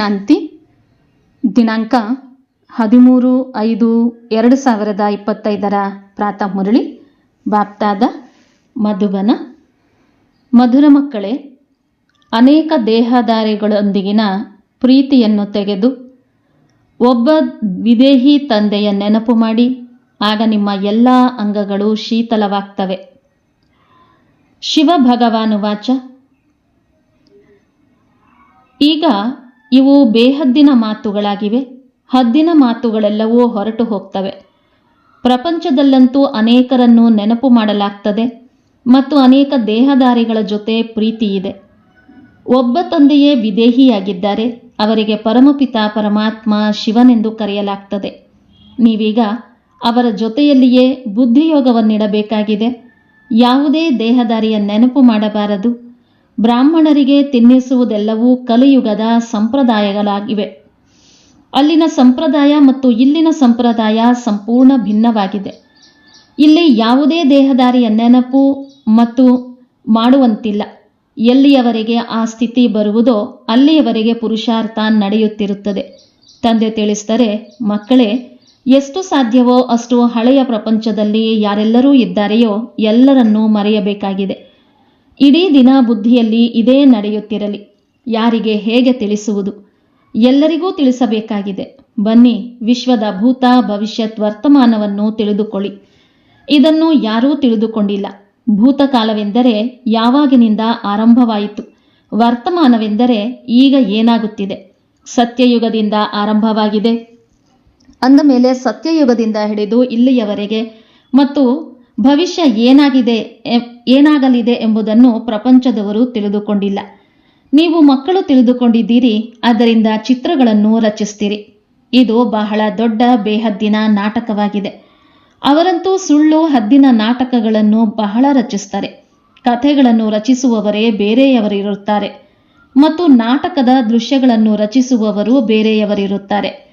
ಶಾಂತಿ, ದಿನಾಂಕ ಹದಿಮೂರು ಐದು ಎರಡು ಸಾವಿರದ ಇಪ್ಪತ್ತೈದರ ಪ್ರಾತಃ ಮುರಳಿ, ಬಾಪ್ತಾದ ಮಧುಬನ. ಮಧುರ ಮಕ್ಕಳೇ, ಅನೇಕ ದೇಹದಾರಿಗಳೊಂದಿಗಿನ ಪ್ರೀತಿಯನ್ನು ತೆಗೆದು ಒಬ್ಬ ವಿದೇಹಿ ತಂದೆಯ ನೆನಪು ಮಾಡಿ, ಆಗ ನಿಮ್ಮ ಎಲ್ಲ ಅಂಗಗಳು ಶೀತಲವಾಗ್ತವೆ. ಶಿವ ಭಗವಾನು ವಾಚ ಈಗ ಇವು ಬೇಹದ್ದಿನ ಮಾತುಗಳಾಗಿವೆ. ಹದ್ದಿನ ಮಾತುಗಳೆಲ್ಲವೂ ಹೊರಟು ಹೋಗ್ತವೆ. ಪ್ರಪಂಚದಲ್ಲಂತೂ ಅನೇಕರನ್ನು ನೆನಪು ಮಾಡಲಾಗ್ತದೆ ಮತ್ತು ಅನೇಕ ದೇಹದಾರಿಗಳ ಜೊತೆ ಪ್ರೀತಿ ಇದೆ. ಒಬ್ಬ ತಂದೆಯೇ ವಿದೇಹಿಯಾಗಿದ್ದಾರೆ. ಅವರಿಗೆ ಪರಮಪಿತ ಪರಮಾತ್ಮ ಶಿವನೆಂದು ಕರೆಯಲಾಗ್ತದೆ. ನೀವೀಗ ಅವರ ಜೊತೆಯಲ್ಲಿಯೇ ಬುದ್ಧಿಯೋಗವನ್ನಿಡಬೇಕಾಗಿದೆ. ಯಾವುದೇ ದೇಹದಾರಿಯ ನೆನಪು ಮಾಡಬಾರದು. ಬ್ರಾಹ್ಮಣರಿಗೆ ತಿನ್ನಿಸುವುದೆಲ್ಲವೂ ಕಲಿಯುಗದ ಸಂಪ್ರದಾಯಗಳಾಗಿವೆ. ಅಲ್ಲಿನ ಸಂಪ್ರದಾಯ ಮತ್ತು ಇಲ್ಲಿನ ಸಂಪ್ರದಾಯ ಸಂಪೂರ್ಣ ಭಿನ್ನವಾಗಿದೆ. ಇಲ್ಲಿ ಯಾವುದೇ ದೇಹದಾರಿಯ ನೆನಪು ಮತ್ತು ಮಾಡುವಂತಿಲ್ಲ. ಎಲ್ಲಿಯವರೆಗೆ ಆ ಸ್ಥಿತಿ ಬರುವುದೋ ಅಲ್ಲಿಯವರೆಗೆ ಪುರುಷಾರ್ಥ ನಡೆಯುತ್ತಿರುತ್ತದೆ. ತಂದೆ ತಿಳಿಸಿದರೆ, ಮಕ್ಕಳೇ, ಎಷ್ಟು ಸಾಧ್ಯವೋ ಅಷ್ಟು ಹಳೆಯ ಪ್ರಪಂಚದಲ್ಲಿ ಯಾರೆಲ್ಲರೂ ಇದ್ದಾರೆಯೋ ಎಲ್ಲರನ್ನೂ ಮರೆಯಬೇಕಾಗಿದೆ. ಇಡೀ ದಿನ ಬುದ್ಧಿಯಲ್ಲಿ ಇದೇ ನಡೆಯುತ್ತಿರಲಿ. ಯಾರಿಗೆ ಹೇಗೆ ತಿಳಿಸುವುದು? ಎಲ್ಲರಿಗೂ ತಿಳಿಸಬೇಕಾಗಿದೆ. ಬನ್ನಿ, ವಿಶ್ವದ ಭೂತ ಭವಿಷ್ಯತ್ ವರ್ತಮಾನವನ್ನು ತಿಳಿದುಕೊಳ್ಳಿ. ಇದನ್ನು ಯಾರೂ ತಿಳಿದುಕೊಂಡಿಲ್ಲ. ಭೂತಕಾಲವೆಂದರೆ ಯಾವಾಗಿನಿಂದ ಆರಂಭವಾಯಿತು? ವರ್ತಮಾನವೆಂದರೆ ಈಗ ಏನಾಗುತ್ತಿದೆ? ಸತ್ಯಯುಗದಿಂದ ಆರಂಭವಾಗಿದೆ. ಅಂದ ಮೇಲೆ ಸತ್ಯಯುಗದಿಂದ ಹಿಡಿದು ಇಲ್ಲಿಯವರೆಗೆ. ಮತ್ತು ಭವಿಷ್ಯ ಏನಾಗಿದೆ ಏನಾಗಲಿದೆ ಎಂಬುದನ್ನು ಪ್ರಪಂಚದವರು ತಿಳಿದುಕೊಂಡಿಲ್ಲ. ನೀವು ಮಕ್ಕಳು ತಿಳಿದುಕೊಂಡಿದ್ದೀರಿ ಅದರಿಂದ ಚಿತ್ರಗಳನ್ನು ರಚಿಸ್ತೀರಿ. ಇದು ಬಹಳ ದೊಡ್ಡ ಬೇಹದ್ದಿನ ನಾಟಕವಾಗಿದೆ. ಅವರಂತೂ ಸುಳ್ಳು, ಹದ್ದಿನ ನಾಟಕಗಳನ್ನು ಬಹಳ ರಚಿಸ್ತಾರೆ. ಕಥೆಗಳನ್ನು ರಚಿಸುವವರೇ ಬೇರೆಯವರಿರುತ್ತಾರೆ. ಮತ್ತು ನಾಟಕದ ದೃಶ್ಯಗಳನ್ನು ರಚಿಸುವವರು ಬೇರೆಯವರಿರುತ್ತಾರೆ.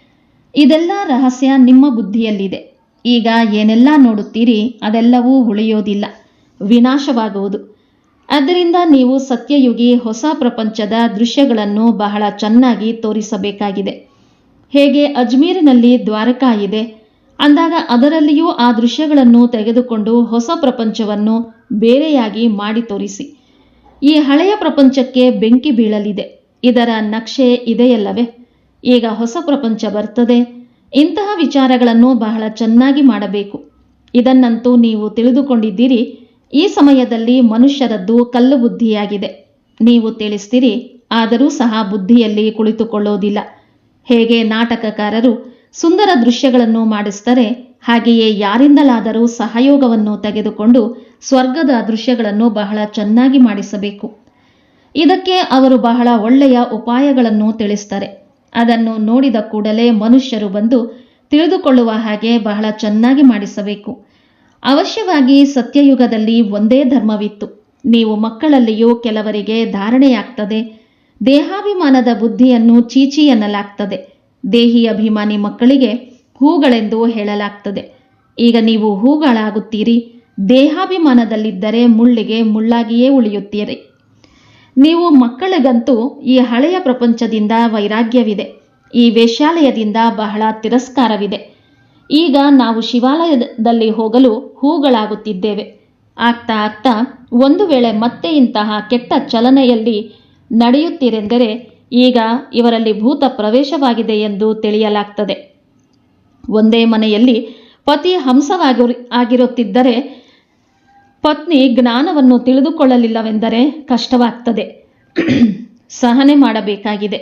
ಇದೆಲ್ಲ ರಹಸ್ಯ ನಿಮ್ಮ ಬುದ್ಧಿಯಲ್ಲಿದೆ. ಈಗ ಏನೆಲ್ಲ ನೋಡುತ್ತೀರಿ ಅದೆಲ್ಲವೂ ಉಳಿಯೋದಿಲ್ಲ, ವಿನಾಶವಾಗುವುದು. ಅದರಿಂದ ನೀವು ಸತ್ಯಯುಗಿ ಹೊಸ ಪ್ರಪಂಚದ ದೃಶ್ಯಗಳನ್ನು ಬಹಳ ಚೆನ್ನಾಗಿ ತೋರಿಸಬೇಕಾಗಿದೆ. ಹೇಗೆ ಅಜ್ಮೀರಿನಲ್ಲಿ ದ್ವಾರಕಾ ಇದೆ, ಅಂದಾಗ ಅದರಲ್ಲಿಯೂ ಆ ದೃಶ್ಯಗಳನ್ನು ತೆಗೆದುಕೊಂಡು ಹೊಸ ಪ್ರಪಂಚವನ್ನು ಬೇರೆಯಾಗಿ ಮಾಡಿ ತೋರಿಸಿ. ಈ ಹಳೆಯ ಪ್ರಪಂಚಕ್ಕೆ ಬೆಂಕಿ ಬೀಳಲಿದೆ, ಇದರ ನಕ್ಷೆ ಇದೆಯಲ್ಲವೇ? ಈಗ ಹೊಸ ಪ್ರಪಂಚ ಬರ್ತದೆ ಇಂತಹ ವಿಚಾರಗಳನ್ನು ಬಹಳ ಚೆನ್ನಾಗಿ ಮಾಡಬೇಕು. ಇದನ್ನಂತೂ ನೀವು ತಿಳಿದುಕೊಂಡಿದ್ದೀರಿ. ಈ ಸಮಯದಲ್ಲಿ ಮನುಷ್ಯರದ್ದು ಕಲ್ಲು ಬುದ್ಧಿಯಾಗಿದೆ ನೀವು ತಿಳಿಸ್ತೀರಿ, ಆದರೂ ಸಹ ಬುದ್ಧಿಯಲ್ಲಿ ಕುಳಿತುಕೊಳ್ಳೋದಿಲ್ಲ. ಹೇಗೆ ನಾಟಕಕಾರರು ಸುಂದರ ದೃಶ್ಯಗಳನ್ನು ಮಾಡಿಸ್ತಾರೆ, ಹಾಗೆಯೇ ಯಾರಿಂದಲಾದರೂ ಸಹಯೋಗವನ್ನು ತೆಗೆದುಕೊಂಡು ಸ್ವರ್ಗದ ದೃಶ್ಯಗಳನ್ನು ಬಹಳ ಚೆನ್ನಾಗಿ ಮಾಡಿಸಬೇಕು. ಇದಕ್ಕೆ ಅವರು ಬಹಳ ಒಳ್ಳೆಯ ಉಪಾಯಗಳನ್ನು ತಿಳಿಸ್ತಾರೆ. ಅದನ್ನು ನೋಡಿದ ಕೂಡಲೇ ಮನುಷ್ಯರು ಬಂದು ತಿಳಿದುಕೊಳ್ಳುವ ಹಾಗೆ ಬಹಳ ಚೆನ್ನಾಗಿ ಮಾಡಿಸಬೇಕು. ಅವಶ್ಯವಾಗಿ ಸತ್ಯಯುಗದಲ್ಲಿ ಒಂದೇ ಧರ್ಮವಿತ್ತು. ನೀವು ಮಕ್ಕಳಲ್ಲಿಯೂ ಕೆಲವರಿಗೆ ಧಾರಣೆಯಾಗ್ತದೆ. ದೇಹಾಭಿಮಾನದ ಬುದ್ಧಿಯನ್ನು ಚೀಚಿ ಎನ್ನಲಾಗ್ತದೆ. ದೇಹಿ ಅಭಿಮಾನಿ ಮಕ್ಕಳಿಗೆ ಹೂಗಳೆಂದು ಹೇಳಲಾಗ್ತದೆ. ಈಗ ನೀವು ಹೂಗಳಾಗುತ್ತೀರಿ. ದೇಹಾಭಿಮಾನದಲ್ಲಿದ್ದರೆ ಮುಳ್ಳಿಗೆ ಮುಳ್ಳಾಗಿಯೇ ಉಳಿಯುತ್ತೀರಿ. ನೀವು ಮಕ್ಕಳಿಗಂತೂ ಈ ಹಳೆಯ ಪ್ರಪಂಚದಿಂದ ವೈರಾಗ್ಯವಿದೆ. ಈ ವೇಶ್ಯಾಲಯದಿಂದ ಬಹಳ ತಿರಸ್ಕಾರವಿದೆ. ಈಗ ನಾವು ಶಿವಾಲಯದಲ್ಲಿ ಹೋಗಲು ಹೂಗಳಾಗುತ್ತಿದ್ದೇವೆ. ಆಗ್ತಾ ಆಗ್ತಾ ಒಂದು ವೇಳೆ ಮತ್ತೆ ಇಂತಹ ಕೆಟ್ಟ ಚಲನೆಯಲ್ಲಿ ನಡೆಯುತ್ತೀರೆಂದರೆ ಈಗ ಇವರಲ್ಲಿ ಭೂತ ಪ್ರವೇಶವಾಗಿದೆ ಎಂದು ತಿಳಿಯಲಾಗ್ತದೆ. ಒಂದೇ ಮನೆಯಲ್ಲಿ ಪತಿ ಹಂಸವಾಗಿ ಆಗಿರುತ್ತಿದ್ದರೆ ಪತ್ನಿ ಜ್ಞಾನವನ್ನು ತಿಳಿದುಕೊಳ್ಳಲಿಲ್ಲವೆಂದರೆ ಕಷ್ಟವಾಗ್ತದೆ. ಸಹನೆ ಮಾಡಬೇಕಾಗಿದೆ.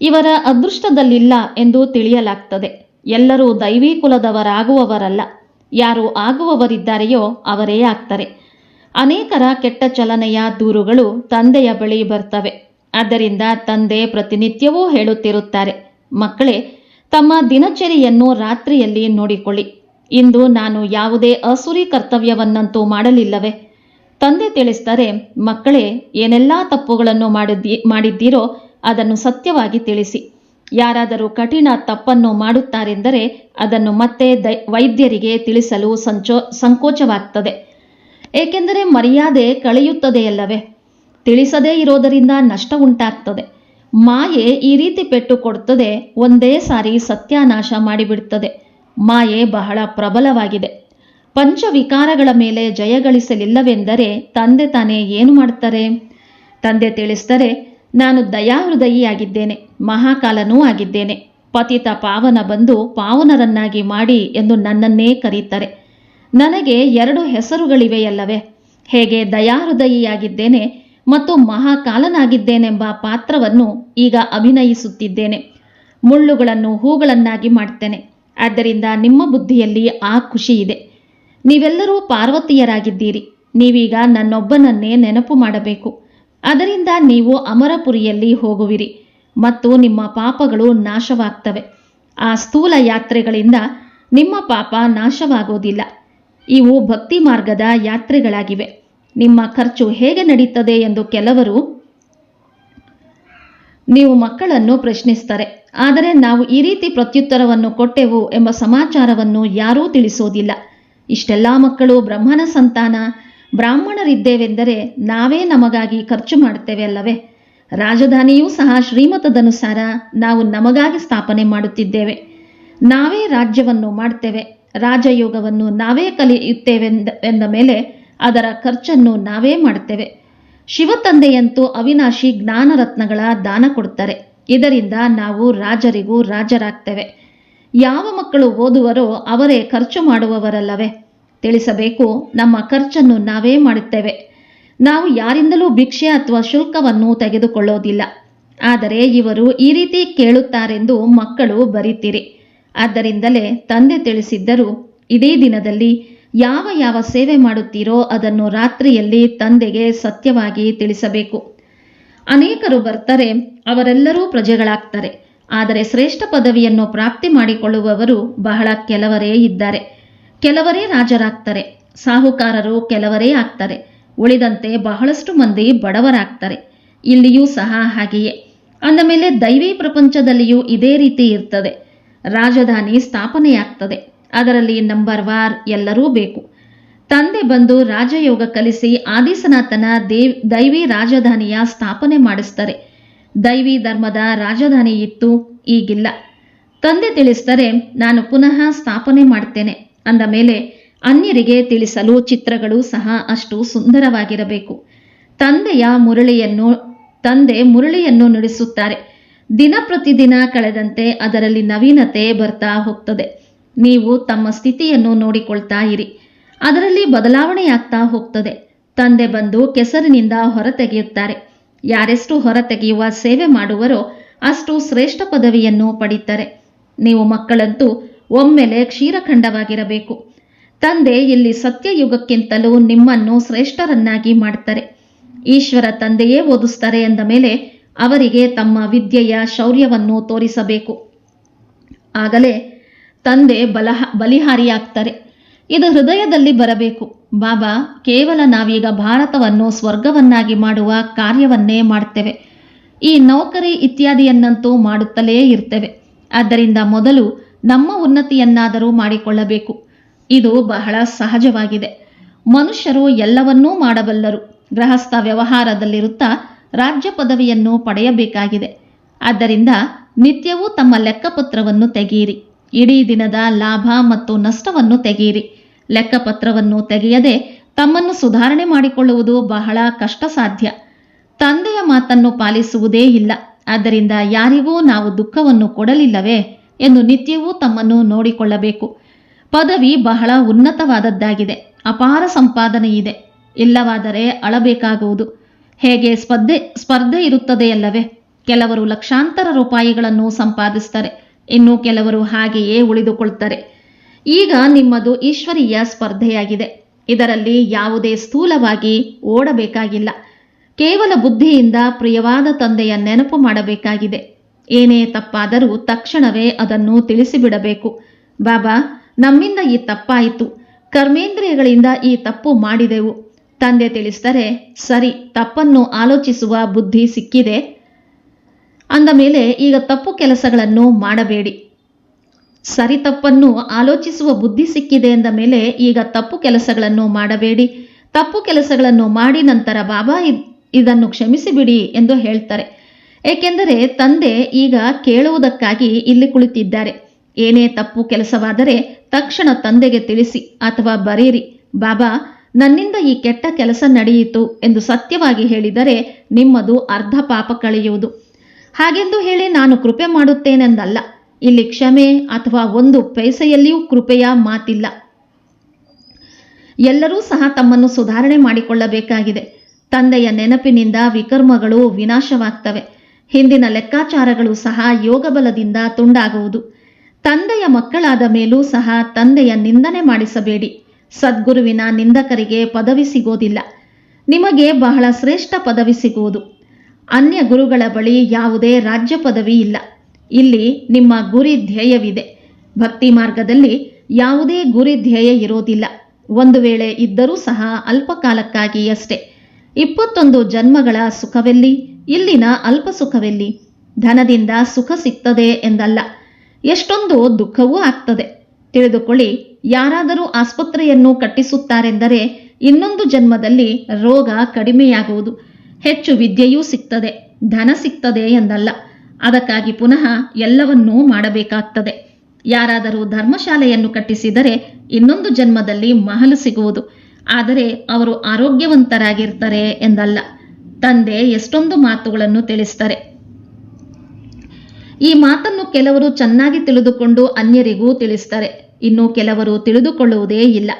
ಇವರ ಅದೃಷ್ಟದಲ್ಲಿಲ್ಲ ಎಂದು ತಿಳಿಯಲಾಗ್ತದೆ. ಎಲ್ಲರೂ ದೈವೀ ಕುಲದವರಾಗುವವರಲ್ಲ. ಯಾರು ಆಗುವವರಿದ್ದಾರೆಯೋ ಅವರೇ ಆಗ್ತಾರೆ. ಅನೇಕರ ಕೆಟ್ಟ ಚಲನೆಯ ದೂರುಗಳು ತಂದೆಯ ಬಳಿ ಬರ್ತವೆ. ಆದ್ದರಿಂದ ತಂದೆ ಪ್ರತಿನಿತ್ಯವೂ ಹೇಳುತ್ತಿರುತ್ತಾರೆ, ಮಕ್ಕಳೇ, ತಮ್ಮ ದಿನಚರಿಯನ್ನು ರಾತ್ರಿಯಲ್ಲಿ ನೋಡಿಕೊಳ್ಳಿ. ಇಂದು ನಾನು ಯಾವುದೇ ಅಸುರಿ ಕರ್ತವ್ಯವನ್ನಂತೂ ಮಾಡಲಿಲ್ಲವೇ? ತಂದೆ ತಿಳಿಸ್ತಾರೆ ಮಕ್ಕಳೇ, ಏನೆಲ್ಲ ತಪ್ಪುಗಳನ್ನು ಮಾಡಿದ್ದಿ, ಮಾಡಿದ್ದೀರೋ ಅದನ್ನು ಸತ್ಯವಾಗಿ ತಿಳಿಸಿ. ಯಾರಾದರೂ ಕಠಿಣ ತಪ್ಪನ್ನು ಮಾಡುತ್ತಾರೆಂದರೆ ಅದನ್ನು ಮತ್ತೆ ವೈದ್ಯರಿಗೆ ತಿಳಿಸಲು ಸಂಚೋ, ಸಂಕೋಚವಾಗ್ತದೆ. ಏಕೆಂದರೆ ಮರ್ಯಾದೆ ಕಳೆಯುತ್ತದೆಯಲ್ಲವೇ? ತಿಳಿಸದೇ ಇರೋದರಿಂದ ನಷ್ಟ ಉಂಟಾಗ್ತದೆ. ಮಾಯೆ ಈ ರೀತಿ ಪೆಟ್ಟು ಕೊಡ್ತದೆ, ಒಂದೇ ಸಾರಿ ಸತ್ಯಾನಾಶ ಮಾಡಿಬಿಡುತ್ತದೆ ಮಾಯೆ ಬಹಳ ಪ್ರಬಲವಾಗಿದೆ. ಪಂಚವಿಕಾರಗಳ ಮೇಲೆ ಜಯಗಳಿಸಲಿಲ್ಲವೆಂದರೆ ತಂದೆ ತಾನೇ ಏನು ಮಾಡ್ತಾರೆ ತಂದೆ ತಿಳಿಸ್ತಾರೆ ನಾನು ದಯಾಹೃದಯಿಯಾಗಿದ್ದೇನೆ, ಮಹಾಕಾಲನೂ ಆಗಿದ್ದೇನೆ. ಪತಿತ ಪಾವನ ಬಂದು ಪಾವನರನ್ನಾಗಿ ಮಾಡಿ ಎಂದು ನನ್ನನ್ನೇ ಕರೀತಾರೆ. ನನಗೆ ಎರಡು ಹೆಸರುಗಳಿವೆಯಲ್ಲವೇ? ಹೇಗೆ ದಯಾಹೃದಯಿಯಾಗಿದ್ದೇನೆ ಮತ್ತು ಮಹಾಕಾಲನಾಗಿದ್ದೇನೆಂಬ ಪಾತ್ರವನ್ನು ಈಗ ಅಭಿನಯಿಸುತ್ತಿದ್ದೇನೆ. ಮುಳ್ಳುಗಳನ್ನು ಹೂಗಳನ್ನಾಗಿ ಮಾಡ್ತೇನೆ. ಆದ್ದರಿಂದ ನಿಮ್ಮ ಬುದ್ಧಿಯಲ್ಲಿ ಆ ಖುಷಿ ಇದೆ. ನೀವೆಲ್ಲರೂ ಪಾರ್ವತಿಯರಾಗಿದ್ದೀರಿ. ನೀವೀಗ ನನ್ನೊಬ್ಬನನ್ನೇ ನೆನಪು ಮಾಡಬೇಕು. ಅದರಿಂದ ನೀವು ಅಮರಪುರಿಯಲ್ಲಿ ಹೋಗುವಿರಿ ಮತ್ತು ನಿಮ್ಮ ಪಾಪಗಳು ನಾಶವಾಗ್ತವೆ. ಆ ಸ್ಥೂಲ ಯಾತ್ರೆಗಳಿಂದ ನಿಮ್ಮ ಪಾಪ ನಾಶವಾಗೋದಿಲ್ಲ. ಇವು ಭಕ್ತಿ ಮಾರ್ಗದ ಯಾತ್ರೆಗಳಾಗಿವೆ. ನಿಮ್ಮ ಖರ್ಚು ಹೇಗೆ ನಡೀತದೆ ಎಂದು ಕೆಲವರು ನೀವು ಮಕ್ಕಳನ್ನು ಪ್ರಶ್ನಿಸ್ತಾರೆ ಆದರೆ ನಾವು ಈ ರೀತಿ ಪ್ರತ್ಯುತ್ತರವನ್ನು ಕೊಟ್ಟೆವು ಎಂಬ ಸಮಾಚಾರವನ್ನು ಯಾರೂ ತಿಳಿಸೋದಿಲ್ಲ. ಇಷ್ಟೆಲ್ಲ ಮಕ್ಕಳು ಬ್ರಹ್ಮನ ಸಂತಾನ, ಬ್ರಾಹ್ಮಣರಿದ್ದೇವೆಂದರೆ ನಾವೇ ನಮಗಾಗಿ ಖರ್ಚು ಮಾಡುತ್ತೇವೆ ಅಲ್ಲವೇ? ರಾಜಧಾನಿಯೂ ಸಹ ಶ್ರೀಮತದನುಸಾರ ನಾವು ನಮಗಾಗಿ ಸ್ಥಾಪನೆ ಮಾಡುತ್ತಿದ್ದೇವೆ. ನಾವೇ ರಾಜ್ಯವನ್ನು ಮಾಡ್ತೇವೆ ರಾಜಯೋಗವನ್ನು ನಾವೇ ಕಲಿಯುತ್ತೇವೆಂದ, ಎಂದ ಮೇಲೆ ಅದರ ಖರ್ಚನ್ನು ನಾವೇ ಮಾಡ್ತೇವೆ ಶಿವತಂದೆಯಂತೂ ಅವಿನಾಶಿ ಜ್ಞಾನರತ್ನಗಳ ದಾನ ಕೊಡ್ತಾರೆ ಇದರಿಂದ ನಾವು ರಾಜರಿಗೂ ರಾಜರಾಗ್ತೇವೆ. ಯಾವ ಮಕ್ಕಳು ಓದುವರೋ ಅವರೇ ಖರ್ಚು ಮಾಡುವವರಲ್ಲವೇ? ತಿಳಿಸಬೇಕು, ನಮ್ಮ ಖರ್ಚನ್ನು ನಾವೇ ಮಾಡುತ್ತೇವೆ. ನಾವು ಯಾರಿಂದಲೂ ಭಿಕ್ಷೆ ಅಥವಾ ಶುಲ್ಕವನ್ನು ತೆಗೆದುಕೊಳ್ಳೋದಿಲ್ಲ. ಆದರೆ ಇವರು ಈ ರೀತಿ ಕೇಳುತ್ತಾರೆಂದು ಮಕ್ಕಳು ಬರೀತೀರಿ. ಆದ್ದರಿಂದಲೇ ತಂದೆ ತಿಳಿಸಿದ್ದರು, ಇದೇ ದಿನದಲ್ಲಿ ಯಾವ ಯಾವ ಸೇವೆ ಮಾಡುತ್ತೀರೋ ಅದನ್ನು ರಾತ್ರಿಯಲ್ಲಿ ತಂದೆಗೆ ಸತ್ಯವಾಗಿ ತಿಳಿಸಬೇಕು. ಅನೇಕರು ಬರ್ತಾರೆ, ಅವರೆಲ್ಲರೂ ಪ್ರಜೆಗಳಾಗ್ತಾರೆ. ಆದರೆ ಶ್ರೇಷ್ಠ ಪದವಿಯನ್ನು ಪ್ರಾಪ್ತಿ ಮಾಡಿಕೊಳ್ಳುವವರು ಬಹಳ ಕೆಲವರೇ ಇದ್ದಾರೆ. ಕೆಲವರೇ ರಾಜರಾಗ್ತಾರೆ, ಸಾಹುಕಾರರು ಕೆಲವರೇ ಆಗ್ತಾರೆ. ಉಳಿದಂತೆ ಬಹಳಷ್ಟು ಮಂದಿ ಬಡವರಾಗ್ತಾರೆ. ಇಲ್ಲಿಯೂ ಸಹ ಹಾಗೆಯೇ. ಅಂದ ಮೇಲೆ ದೈವಿ ಪ್ರಪಂಚದಲ್ಲಿಯೂ ಇದೇ ರೀತಿ ಇರ್ತದೆ. ರಾಜಧಾನಿ ಸ್ಥಾಪನೆಯಾಗ್ತದೆ. ಅದರಲ್ಲಿ ನಂಬರ್ ವಾರ್ ಎಲ್ಲರೂ ಬೇಕು. ತಂದೆ ಬಂದು ರಾಜಯೋಗ ಕಲಿಸಿ ಆದಿಸನಾಥನ ದೇವ್, ದೈವಿ ರಾಜಧಾನಿಯ ಸ್ಥಾಪನೆ ಮಾಡಿಸ್ತಾರೆ. ದೈವಿ ಧರ್ಮದ ರಾಜಧಾನಿ ಇತ್ತು, ಈಗಿಲ್ಲ. ತಂದೆ ತಿಳಿಸ್ತಾರೆ, ನಾನು ಪುನಃ ಸ್ಥಾಪನೆ ಮಾಡ್ತೇನೆ. ಅಂದ ಮೇಲೆ ಅನ್ಯರಿಗೆ ತಿಳಿಸಲು ಚಿತ್ರಗಳು ಸಹ ಅಷ್ಟು ಸುಂದರವಾಗಿರಬೇಕು. ತಂದೆಯ ಮುರಳಿಯನ್ನು, ತಂದೆ ಮುರಳಿಯನ್ನು ನುಡಿಸುತ್ತಾರೆ. ದಿನ ಪ್ರತಿದಿನ ಕಳೆದಂತೆ ಅದರಲ್ಲಿ ನವೀನತೆ ಬರ್ತಾ ಹೋಗ್ತದೆ. ನೀವು ತಮ್ಮ ಸ್ಥಿತಿಯನ್ನು ನೋಡಿಕೊಳ್ತಾ ಇರಿ. ಅದರಲ್ಲಿ ಬದಲಾವಣೆಯಾಗ್ತಾ ಹೋಗ್ತದೆ. ತಂದೆ ಬಂದು ಕೆಸರಿನಿಂದ ಹೊರತೆಗೆಯುತ್ತಾರೆ. ಯಾರೆಷ್ಟು ಹೊರತೆಗೆಯುವ ಸೇವೆ ಮಾಡುವರೋ ಅಷ್ಟು ಶ್ರೇಷ್ಠ ಪದವಿಯನ್ನು ಪಡೀತಾರೆ. ನೀವು ಮಕ್ಕಳಂತೂ ಒಮ್ಮೆಲೆ ಕ್ಷೀರಖಂಡವಾಗಿರಬೇಕು. ತಂದೆ ಇಲ್ಲಿ ಸತ್ಯಯುಗಕ್ಕಿಂತಲೂ ನಿಮ್ಮನ್ನು ಶ್ರೇಷ್ಠರನ್ನಾಗಿ ಮಾಡ್ತಾರೆ. ಈಶ್ವರ ತಂದೆಯೇ ಓದಿಸ್ತಾರೆ ಎಂದ ಮೇಲೆ ಅವರಿಗೆ ತಮ್ಮ ವಿದ್ಯೆಯ ಶೌರ್ಯವನ್ನು ತೋರಿಸಬೇಕು. ಆಗಲೇ ತಂದೆ ಬಲಹ, ಬಲಿಹಾರಿಯಾಗ್ತಾರೆ. ಇದು ಹೃದಯದಲ್ಲಿ ಬರಬೇಕು. ಬಾಬಾ, ಕೇವಲ ನಾವೀಗ ಭಾರತವನ್ನು ಸ್ವರ್ಗವನ್ನಾಗಿ ಮಾಡುವ ಕಾರ್ಯವನ್ನೇ ಮಾಡ್ತೇವೆ. ಈ ನೌಕರಿ ಇತ್ಯಾದಿಯನ್ನಂತೂ ಮಾಡುತ್ತಲೇ ಇರ್ತೇವೆ. ಆದ್ದರಿಂದ ಮೊದಲು ನಮ್ಮ ಉನ್ನತಿಯನ್ನಾದರೂ ಮಾಡಿಕೊಳ್ಳಬೇಕು. ಇದು ಬಹಳ ಸಹಜವಾಗಿದೆ. ಮನುಷ್ಯರು ಎಲ್ಲವನ್ನೂ ಮಾಡಬಲ್ಲರು. ಗೃಹಸ್ಥ ವ್ಯವಹಾರದಲ್ಲಿರುತ್ತಾ ರಾಜ್ಯ ಪದವಿಯನ್ನು ಪಡೆಯಬೇಕಾಗಿದೆ. ಆದ್ದರಿಂದ ನಿತ್ಯವೂ ತಮ್ಮ ಲೆಕ್ಕಪತ್ರವನ್ನು ತೆಗೆಯಿರಿ. ಇಡೀ ದಿನದ ಲಾಭ ಮತ್ತು ನಷ್ಟವನ್ನು ತೆಗೆಯಿರಿ. ಲೆಕ್ಕಪತ್ರವನ್ನು ತೆಗೆಯದೆ ತಮ್ಮನ್ನು ಸುಧಾರಣೆ ಮಾಡಿಕೊಳ್ಳುವುದು ಬಹಳ ಕಷ್ಟ ಸಾಧ್ಯ ತಂದೆಯ ಮಾತನ್ನು ಪಾಲಿಸುವುದೇ ಇಲ್ಲ. ಆದ್ದರಿಂದ ಯಾರಿಗೂ ನಾವು ದುಃಖವನ್ನು ಕೊಡಲಿಲ್ಲವೇ ಎಂದು ನಿತ್ಯವೂ ತಮ್ಮನ್ನು ನೋಡಿಕೊಳ್ಳಬೇಕು. ಪದವಿ ಬಹಳ ಉನ್ನತವಾದದ್ದಾಗಿದೆ. ಅಪಾರ ಸಂಪಾದನೆ ಇದೆ. ಇಲ್ಲವಾದರೆ ಅಳಬೇಕಾಗುವುದು. ಹೇಗೆ ಸ್ಪರ್ಧೆ ಸ್ಪರ್ಧೆ ಇರುತ್ತದೆಯಲ್ಲವೇ ಕೆಲವರು ಲಕ್ಷಾಂತರ ರೂಪಾಯಿಗಳನ್ನು ಸಂಪಾದಿಸ್ತಾರೆ. ಇನ್ನು ಕೆಲವರು ಹಾಗೆಯೇ ಉಳಿದುಕೊಳ್ತಾರೆ. ಈಗ ನಿಮ್ಮದು ಈಶ್ವರೀಯ ಸ್ಪರ್ಧೆಯಾಗಿದೆ. ಇದರಲ್ಲಿ ಯಾವುದೇ ಸ್ಥೂಲವಾಗಿ ಓಡಬೇಕಾಗಿಲ್ಲ. ಕೇವಲ ಬುದ್ಧಿಯಿಂದ ಪ್ರಿಯವಾದ ತಂದೆಯ ನೆನಪು ಮಾಡಬೇಕಾಗಿದೆ. ಏನೇ ತಪ್ಪಾದರೂ ತಕ್ಷಣವೇ ಅದನ್ನು ತಿಳಿಸಿಬಿಡಬೇಕು. ಬಾಬಾ, ನಮ್ಮಿಂದ ಈ ತಪ್ಪಾಯಿತು. ಕರ್ಮೇಂದ್ರಿಯಗಳಿಂದ ಈ ತಪ್ಪು ಮಾಡಿದೆವು. ತಂದೆ ತಿಳಿಸಿದರೆ, ಸರಿ, ತಪ್ಪನ್ನು ಆಲೋಚಿಸುವ ಬುದ್ಧಿ ಸಿಕ್ಕಿದೆ. ಅಂದ ಮೇಲೆ ಈಗ ತಪ್ಪು ಕೆಲಸಗಳನ್ನು ಮಾಡಬೇಡಿ. ಸರಿ ತಪ್ಪನ್ನು ಆಲೋಚಿಸುವ ಬುದ್ಧಿ ಸಿಕ್ಕಿದೆ ಎಂದ ಮೇಲೆ ಈಗ ತಪ್ಪು ಕೆಲಸಗಳನ್ನು ಮಾಡಬೇಡಿ. ತಪ್ಪು ಕೆಲಸಗಳನ್ನು ಮಾಡಿ ನಂತರ ಬಾಬಾ ಇದ್- ಇದನ್ನು ಕ್ಷಮಿಸಿಬಿಡಿ ಎಂದು ಹೇಳ್ತಾರೆ. ಏಕೆಂದರೆ ತಂದೆ ಈಗ ಕೇಳುವುದಕ್ಕಾಗಿ ಇಲ್ಲಿ ಕುಳಿತಿದ್ದಾರೆ. ಏನೇ ತಪ್ಪು ಕೆಲಸವಾದರೆ ತಕ್ಷಣ ತಂದೆಗೆ ತಿಳಿಸಿ ಅಥವಾ ಬರೀರಿ ಬಾಬಾ, ನನ್ನಿಂದ ಈ ಕೆಟ್ಟ ಕೆಲಸ ನಡೆಯಿತು ಎಂದು ಸತ್ಯವಾಗಿ ಹೇಳಿದರೆ ನಿಮ್ಮದು ಅರ್ಧ ಪಾಪ ಕಳೆಯುವುದು. ಹಾಗೆಂದು ಹೇಳಿ ನಾನು ಕೃಪೆ ಮಾಡುತ್ತೇನೆಂದಲ್ಲ. ಇಲ್ಲಿ ಕ್ಷಮೆ ಅಥವಾ ಒಂದು ಪೈಸೆಯಲ್ಲಿಯೂ ಕೃಪೆಯ ಮಾತಿಲ್ಲ. ಎಲ್ಲರೂ ಸಹ ತಮ್ಮನ್ನು ಸುಧಾರಣೆ ಮಾಡಿಕೊಳ್ಳಬೇಕಾಗಿದೆ. ತಂದೆಯ ನೆನಪಿನಿಂದ ವಿಕರ್ಮಗಳು ವಿನಾಶವಾಗ್ತವೆ. ಹಿಂದಿನ ಲೆಕ್ಕಾಚಾರಗಳು ಸಹ ಯೋಗಬಲದಿಂದ ತುಂಡಾಗುವುದು. ತಂದೆಯ ಮಕ್ಕಳಾದ ಮೇಲೂ ಸಹ ತಂದೆಯ ನಿಂದನೆ ಮಾಡಿಸಬೇಡಿ. ಸದ್ಗುರುವಿನ ನಿಂದಕರಿಗೆ ಪದವಿ ಸಿಗೋದಿಲ್ಲ. ನಿಮಗೆ ಬಹಳ ಶ್ರೇಷ್ಠ ಪದವಿ ಸಿಗುವುದು. ಅನ್ಯ ಗುರುಗಳ ಬಳಿ ಯಾವುದೇ ರಾಜ್ಯ ಪದವಿ ಇಲ್ಲ. ಇಲ್ಲಿ ನಿಮ್ಮ ಗುರಿ ಧ್ಯೇಯವಿದೆ. ಭಕ್ತಿ ಮಾರ್ಗದಲ್ಲಿ ಯಾವುದೇ ಗುರಿ ಧ್ಯೇಯ ಇರೋದಿಲ್ಲ. ಒಂದು ವೇಳೆ ಇದ್ದರೂ ಸಹ ಅಲ್ಪಕಾಲಕ್ಕಾಗಿ ಅಷ್ಟೇ. ಇಪ್ಪತ್ತೊಂದು ಜನ್ಮಗಳ ಸುಖವೆಲ್ಲಿ? ಇಲ್ಲಿನ ಅಲ್ಪ ಸುಖವೆಲ್ಲಿ? ಧನದಿಂದ ಸುಖ ಸಿಗ್ತದೆ ಎಂದಲ್ಲ. ಎಷ್ಟೊಂದು ದುಃಖವೂ ಆಗ್ತದೆ. ತಿಳಿದುಕೊಳ್ಳಿ, ಯಾರಾದರೂ ಆಸ್ಪತ್ರೆಯನ್ನು ಕಟ್ಟಿಸುತ್ತಾರೆಂದರೆ ಇನ್ನೊಂದು ಜನ್ಮದಲ್ಲಿ ರೋಗ ಕಡಿಮೆಯಾಗುವುದು. ಹೆಚ್ಚು ವಿದ್ಯೆಯೂ ಸಿಗ್ತದೆ, ಧನ ಸಿಗ್ತದೆ ಎಂದಲ್ಲ. ಅದಕ್ಕಾಗಿ ಪುನಃ ಎಲ್ಲವನ್ನೂ ಮಾಡಬೇಕಾಗ್ತದೆ. ಯಾರಾದರೂ ಧರ್ಮಶಾಲೆಯನ್ನು ಕಟ್ಟಿಸಿದರೆ ಇನ್ನೊಂದು ಜನ್ಮದಲ್ಲಿ ಮಹಲು ಸಿಗುವುದು. ಆದರೆ ಅವರು ಆರೋಗ್ಯವಂತರಾಗಿರ್ತಾರೆ ಎಂದಲ್ಲ. ತಂದೆ ಎಷ್ಟೊಂದು ಮಾತುಗಳನ್ನು ತಿಳಿಸ್ತಾರೆ. ಈ ಮಾತನ್ನು ಕೆಲವರು ಚೆನ್ನಾಗಿ ತಿಳಿದುಕೊಂಡು ಅನ್ಯರಿಗೂ ತಿಳಿಸ್ತಾರೆ. ಇನ್ನು ಕೆಲವರು ತಿಳಿದುಕೊಳ್ಳುವುದೇ ಇಲ್ಲ.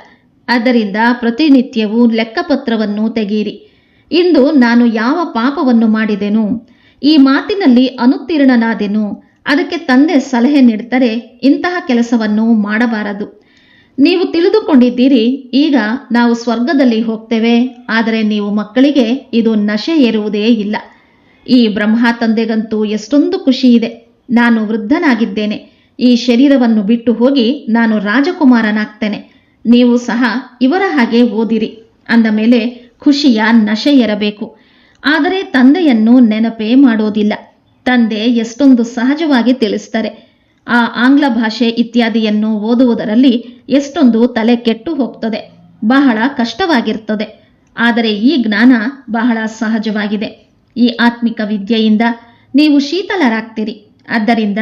ಆದ್ದರಿಂದ ಪ್ರತಿನಿತ್ಯವೂ ಲೆಕ್ಕಪತ್ರವನ್ನು ತೆಗೆಯಿರಿ ಇಂದು ನಾನು ಯಾವ ಪಾಪವನ್ನು ಮಾಡಿದೆನು? ಈ ಮಾತಿನಲ್ಲಿ ಅನುತ್ತೀರ್ಣನಾದೆನು. ಅದಕ್ಕೆ ತಂದೆ ಸಲಹೆ ನೀಡ್ತಾರೆ, ಇಂತಹ ಕೆಲಸವನ್ನು ಮಾಡಬಾರದು. ನೀವು ತಿಳಿದುಕೊಂಡಿದ್ದೀರಿ, ಈಗ ನಾವು ಸ್ವರ್ಗದಲ್ಲಿ ಹೋಗ್ತೇವೆ. ಆದರೆ ನೀವು ಮಕ್ಕಳಿಗೆ ಇದು ನಶೆ ಏರುವುದೇ ಇಲ್ಲ. ಈ ಬ್ರಹ್ಮ ತಂದೆಗಂತೂ ಎಷ್ಟೊಂದು ಖುಷಿ ಇದೆ ನಾನು ವೃದ್ಧನಾಗಿದ್ದೇನೆ. ಈ ಶರೀರವನ್ನು ಬಿಟ್ಟು ಹೋಗಿ ನಾನು ರಾಜಕುಮಾರನಾಗ್ತೇನೆ. ನೀವು ಸಹ ಇವರ ಹಾಗೆ ಓದಿರಿ. ಅಂದ ಮೇಲೆ ಖುಷಿಯ ನಶೆ ಏರಬೇಕು ಆದರೆ ತಂದೆಯನ್ನು ನೆನಪೇ ಮಾಡೋದಿಲ್ಲ. ತಂದೆ ಎಷ್ಟೊಂದು ಸಹಜವಾಗಿ ತಿಳಿಸ್ತಾರೆ. ಆ ಆಂಗ್ಲ ಭಾಷೆ ಇತ್ಯಾದಿಯನ್ನು ಓದುವುದರಲ್ಲಿ ಎಷ್ಟೊಂದು ತಲೆ ಕೆಟ್ಟು ಹೋಗ್ತದೆ. ಬಹಳ ಕಷ್ಟವಾಗಿರ್ತದೆ. ಆದರೆ ಈ ಜ್ಞಾನ ಬಹಳ ಸಹಜವಾಗಿದೆ. ಈ ಆತ್ಮಿಕ ವಿದ್ಯೆಯಿಂದ ನೀವು ಶೀತಲರಾಗ್ತೀರಿ. ಆದ್ದರಿಂದ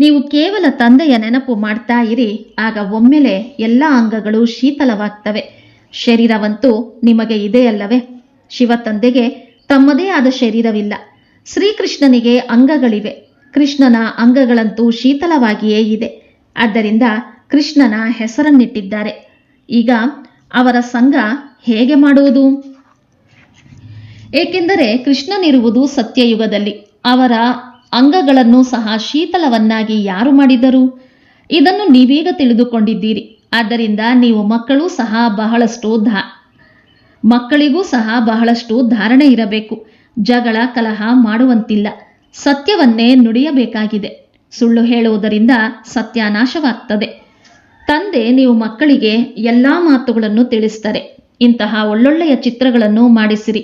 ನೀವು ಕೇವಲ ತಂದೆಯ ನೆನಪು ಮಾಡ್ತಾ ಇರಿ. ಆಗ ಒಮ್ಮೆಲೆ ಎಲ್ಲ ಅಂಗಗಳು ಶೀತಲವಾಗ್ತವೆ. ಶರೀರವಂತೂ ನಿಮಗೆ ಇದೆಯಲ್ಲವೇ ಶಿವ ತಂದೆಗೆ ತಮ್ಮದೇ ಆದ ಶರೀರವಿಲ್ಲ. ಶ್ರೀಕೃಷ್ಣನಿಗೆ ಅಂಗಗಳಿವೆ. ಕೃಷ್ಣನ ಅಂಗಗಳಂತೂ ಶೀತಲವಾಗಿಯೇ ಇದೆ. ಆದ್ದರಿಂದ ಕೃಷ್ಣನ ಹೆಸರನ್ನಿಟ್ಟಿದ್ದಾರೆ. ಈಗ ಅವರ ಸಂಘ ಹೇಗೆ ಮಾಡುವುದು? ಏಕೆಂದರೆ ಕೃಷ್ಣನಿರುವುದು ಸತ್ಯಯುಗದಲ್ಲಿ. ಅವರ ಅಂಗಗಳನ್ನು ಸಹ ಶೀತಲವನ್ನಾಗಿ ಯಾರು ಮಾಡಿದರು? ಇದನ್ನು ನೀವೀಗ ತಿಳಿದುಕೊಂಡಿದ್ದೀರಿ. ಆದ್ದರಿಂದ ನೀವು ಮಕ್ಕಳು ಸಹ ಬಹಳಷ್ಟು ಧಾ, ಮಕ್ಕಳಿಗೂ ಸಹ ಬಹಳಷ್ಟು ಧಾರಣೆ ಇರಬೇಕು. ಜಗಳ, ಕಲಹ ಮಾಡುವಂತಿಲ್ಲ. ಸತ್ಯವನ್ನೇ ನುಡಿಯಬೇಕಾಗಿದೆ. ಸುಳ್ಳು ಹೇಳುವುದರಿಂದ ಸತ್ಯಾನಾಶವಾಗ್ತದೆ ತಂದೆ, ನೀವು ಮಕ್ಕಳಿಗೆ ಎಲ್ಲ ಮಾತುಗಳನ್ನು ತಿಳಿಸ್ತಾರೆ ಇಂತಹ ಒಳ್ಳೊಳ್ಳೆಯ ಚಿತ್ರಗಳನ್ನು ಮಾಡಿಸಿರಿ.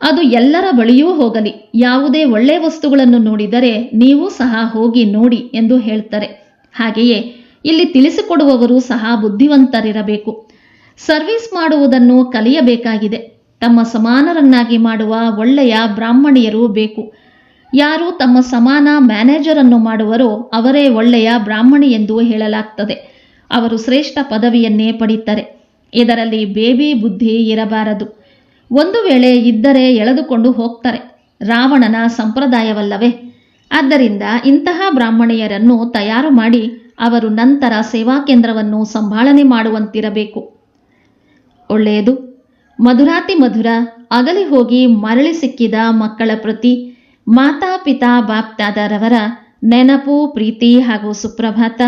ಅದು ಎಲ್ಲರ ಬಳಿಯೂ ಹೋಗಲಿ. ಯಾವುದೇ ಒಳ್ಳೆ ವಸ್ತುಗಳನ್ನು ನೋಡಿದರೆ, ನೀವು ಸಹ ಹೋಗಿ ನೋಡಿ ಎಂದು ಹೇಳ್ತಾರೆ. ಹಾಗೆಯೇ ಇಲ್ಲಿ ತಿಳಿಸಿಕೊಡುವವರು ಸಹ ಬುದ್ಧಿವಂತರಿರಬೇಕು. ಸರ್ವಿಸ್ ಮಾಡುವುದನ್ನು ಕಲಿಯಬೇಕಾಗಿದೆ. ತಮ್ಮ ಸಮಾನರನ್ನಾಗಿ ಮಾಡುವ ಒಳ್ಳೆಯ ಬ್ರಾಹ್ಮಣಿಯರು ಬೇಕು. ಯಾರು ತಮ್ಮ ಸಮಾನ ಮ್ಯಾನೇಜರ್ ಅನ್ನು ಮಾಡುವರೋ ಅವರೇ ಒಳ್ಳೆಯ ಬ್ರಾಹ್ಮಣಿ ಎಂದು ಹೇಳಲಾಗ್ತದೆ. ಅವರು ಶ್ರೇಷ್ಠ ಪದವಿಯನ್ನೇ ಪಡೀತಾರೆ. ಇದರಲ್ಲಿ ಬೇಬಿ ಬುದ್ಧಿ ಇರಬಾರದು. ಒಂದು ವೇಳೆ ಇದ್ದರೆ ಎಳೆದುಕೊಂಡು ಹೋಗ್ತಾರೆ. ರಾವಣನ ಸಂಪ್ರದಾಯವಲ್ಲವೇ? ಆದ್ದರಿಂದ ಇಂತಹ ಬ್ರಾಹ್ಮಣಿಯರನ್ನು ತಯಾರು ಮಾಡಿ ಅವರು ನಂತರ ಸೇವಾ ಕೇಂದ್ರವನ್ನು ಸಂಭಾಳನೆ ಮಾಡುವಂತಿರಬೇಕು. ಒಳ್ಳೆಯದು. ಮಧುರಾತಿ ಮಧುರ, ಅಗಲಿ ಹೋಗಿ ಮರಳಿ ಸಿಕ್ಕಿದ ಮಕ್ಕಳ ಪ್ರತಿ ಮಾತಾ ಪಿತಾ ಬಾಪ್ತಾದರವರ ನೆನಪು, ಪ್ರೀತಿ ಹಾಗೂ ಸುಪ್ರಭಾತ.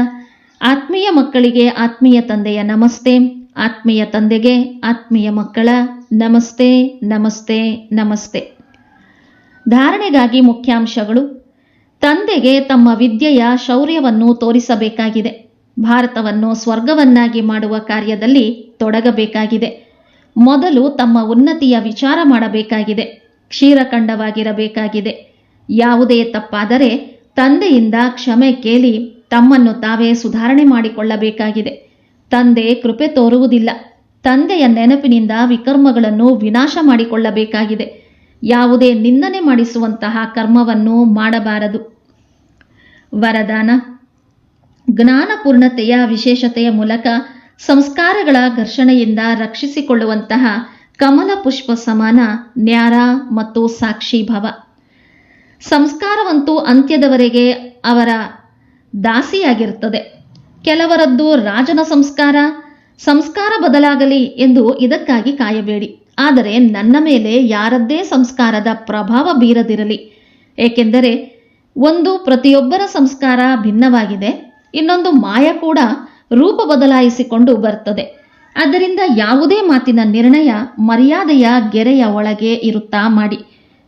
ಆತ್ಮೀಯ ಮಕ್ಕಳಿಗೆ ಆತ್ಮೀಯ ತಂದೆಯ ನಮಸ್ತೆ, ಆತ್ಮೀಯ ತಂದೆಗೆ ಆತ್ಮೀಯ ಮಕ್ಕಳ ನಮಸ್ತೆ ನಮಸ್ತೆ ನಮಸ್ತೆ. ಧಾರಣೆಗಾಗಿ ಮುಖ್ಯಾಂಶಗಳು ತಂದೆಗೆ ತಮ್ಮ ವಿದ್ಯೆಯ ಶೌರ್ಯವನ್ನು ತೋರಿಸಬೇಕಾಗಿದೆ. ಭಾರತವನ್ನು ಸ್ವರ್ಗವನ್ನಾಗಿ ಮಾಡುವ ಕಾರ್ಯದಲ್ಲಿ ತೊಡಗಬೇಕಾಗಿದೆ. ಮೊದಲು ತಮ್ಮ ಉನ್ನತಿಯ ವಿಚಾರ ಮಾಡಬೇಕಾಗಿದೆ. ಕ್ಷೀರಖಂಡವಾಗಿರಬೇಕಾಗಿದೆ ಯಾವುದೇ ತಪ್ಪಾದರೆ ತಂದೆಯಿಂದ ಕ್ಷಮೆ ಕೇಳಿ ತಮ್ಮನ್ನು ತಾವೇ ಸುಧಾರಣೆ ಮಾಡಿಕೊಳ್ಳಬೇಕಾಗಿದೆ. ತಂದೆ ಕೃಪೆ ತೋರುವುದಿಲ್ಲ. ತಂದೆಯ ನೆನಪಿನಿಂದ ವಿಕರ್ಮಗಳನ್ನು ವಿನಾಶ ಮಾಡಿಕೊಳ್ಳಬೇಕಾಗಿದೆ. ಯಾವುದೇ ನಿಂದನೆ ಮಾಡಿಸುವಂತಹ ಕರ್ಮವನ್ನು ಮಾಡಬಾರದು. ವರದಾನ. ಜ್ಞಾನಪೂರ್ಣತೆಯ ವಿಶೇಷತೆಯ ಮೂಲಕ ಸಂಸ್ಕಾರಗಳ ಘರ್ಷಣೆಯಿಂದ ರಕ್ಷಿಸಿಕೊಳ್ಳುವಂತಹ ಕಮಲ ಪುಷ್ಪ ಸಮಾನ, ನ್ಯಾರ ಮತ್ತು ಸಾಕ್ಷಿ ಭಾವ. ಸಂಸ್ಕಾರವಂತೂ ಅಂತ್ಯದವರೆಗೆ ಅವರ ದಾಸಿಯಾಗಿರುತ್ತದೆ. ಕೆಲವರದ್ದು ರಾಜನ ಸಂಸ್ಕಾರ ಸಂಸ್ಕಾರ ಬದಲಾಗಲಿ ಎಂದು ಇದಕ್ಕಾಗಿ ಕಾಯಬೇಡಿ. ಆದರೆ ನನ್ನ ಮೇಲೆ ಯಾರದ್ದೇ ಸಂಸ್ಕಾರದ ಪ್ರಭಾವ ಬೀರದಿರಲಿ. ಏಕೆಂದರೆ ಒಂದು ಪ್ರತಿಯೊಬ್ಬರ ಸಂಸ್ಕಾರ ಭಿನ್ನವಾಗಿದೆ, ಇನ್ನೊಂದು ಮಾಯ ಕೂಡ ರೂಪ ಬದಲಾಯಿಸಿಕೊಂಡು ಬರ್ತದೆ. ಆದ್ದರಿಂದ ಯಾವುದೇ ಮಾತಿನ ನಿರ್ಣಯ ಮರ್ಯಾದೆಯ ಗೆರೆಯ ಒಳಗೆ ಇರುತ್ತಾ ಮಾಡಿ.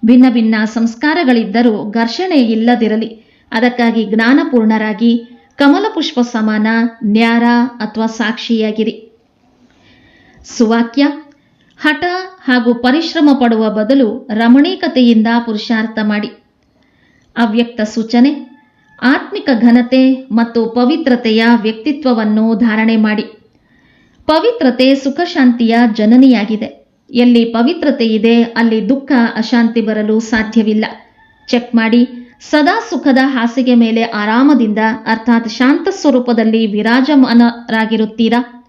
ಭಿನ್ನ ಭಿನ್ನ ಸಂಸ್ಕಾರಗಳಿದ್ದರೂ ಘರ್ಷಣೆ ಇಲ್ಲದಿರಲಿ. ಅದಕ್ಕಾಗಿ ಜ್ಞಾನಪೂರ್ಣರಾಗಿ ಕಮಲ ಪುಷ್ಪ ಸಮಾನ, ನ್ಯಾರ ಅಥವಾ ಸಾಕ್ಷಿಯಾಗಿರಿ. ಸುವಾಕ್ಯ, ಹಠ ಹಾಗೂ ಪರಿಶ್ರಮ ಪಡುವ ಬದಲು ರಮಣೀಕತೆಯಿಂದ ಪುರುಷಾರ್ಥ ಮಾಡಿ. ಅವ್ಯಕ್ತ ಸೂಚನೆ, ಆತ್ಮಿಕ ಘನತೆ ಮತ್ತು ಪವಿತ್ರತೆಯ ವ್ಯಕ್ತಿತ್ವವನ್ನು ಧಾರಣೆ ಮಾಡಿ. ಪವಿತ್ರತೆ ಸುಖಶಾಂತಿಯ ಜನನಿಯಾಗಿದೆ. ಎಲ್ಲಿ ಪವಿತ್ರತೆ ಇದೆ, ಅಲ್ಲಿ ದುಃಖ, ಅಶಾಂತಿ ಬರಲು ಸಾಧ್ಯವಿಲ್ಲ. ಚೆಕ್ ಮಾಡಿ, ಸದಾ ಸುಖದ ಹಾಸಿಗೆ ಮೇಲೆ ಆರಾಮದಿಂದ, ಅರ್ಥಾತ್ ಶಾಂತ ಸ್ವರೂಪದಲ್ಲಿ ವಿರಾಜಮಾನರಾಗಿರುತ್ತೀರಾ?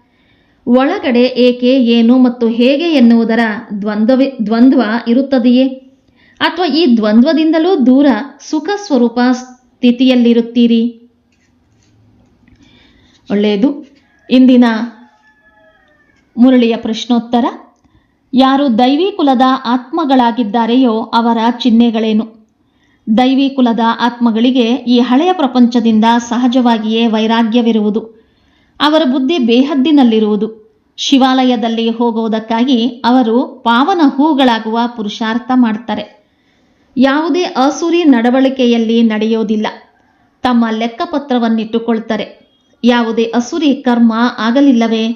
ಒಳಗಡೆ ಏಕೆ, ಏನು ಮತ್ತು ಹೇಗೆ ಎನ್ನುವುದರ ದ್ವಂದ್ವ ದ್ವಂದ್ವ ಇರುತ್ತದೆಯೇ? ಅಥವಾ ಈ ದ್ವಂದ್ವದಿಂದಲೂ ದೂರ ಸುಖ ಸ್ವರೂಪ ಸ್ಥಿತಿಯಲ್ಲಿರುತ್ತೀರಿ. ಒಳ್ಳೆಯದು. ಇಂದಿನ ಮುರಳಿಯ ಪ್ರಶ್ನೋತ್ತರ, ಯಾರು ದೈವಿ ಕುಲದ ಆತ್ಮಗಳಾಗಿದ್ದಾರೆಯೋ ಅವರ ಚಿಹ್ನೆಗಳೇನು? ದೈವಿ ಕುಲದ ಆತ್ಮಗಳಿಗೆ ಈ ಹಳೆಯ ಪ್ರಪಂಚದಿಂದ ಸಹಜವಾಗಿಯೇ ವೈರಾಗ್ಯವಿರುವುದು. ಅವರ ಬುದ್ಧಿ ಬೇಹದ್ದಿನಲ್ಲಿರುವುದು. ಶಿವಾಲಯದಲ್ಲಿ ಹೋಗುವುದಕ್ಕಾಗಿ ಅವರು ಪಾವನ ಹೂಗಳಾಗುವ ಪುರುಷಾರ್ಥ ಮಾಡ್ತಾರೆ. ಯಾವುದೇ ಅಸೂರಿ ನಡವಳಿಕೆಯಲ್ಲಿ ನಡೆಯೋದಿಲ್ಲ. ತಮ್ಮ ಲೆಕ್ಕಪತ್ರವನ್ನಿಟ್ಟುಕೊಳ್ತಾರೆ. ಯಾವುದೇ ಅಸುರಿ ಕರ್ಮ ಆಗಲಿಲ್ಲವೇ?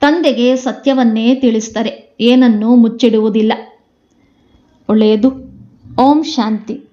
ತಂದೆಗೆ ಸತ್ಯವನ್ನೇ ತಿಳಿಸ್ತಾರೆ. ಏನನ್ನೂ ಮುಚ್ಚಿಡುವುದಿಲ್ಲ. ಒಳ್ಳೆಯದು. ಓಂ ಶಾಂತಿ.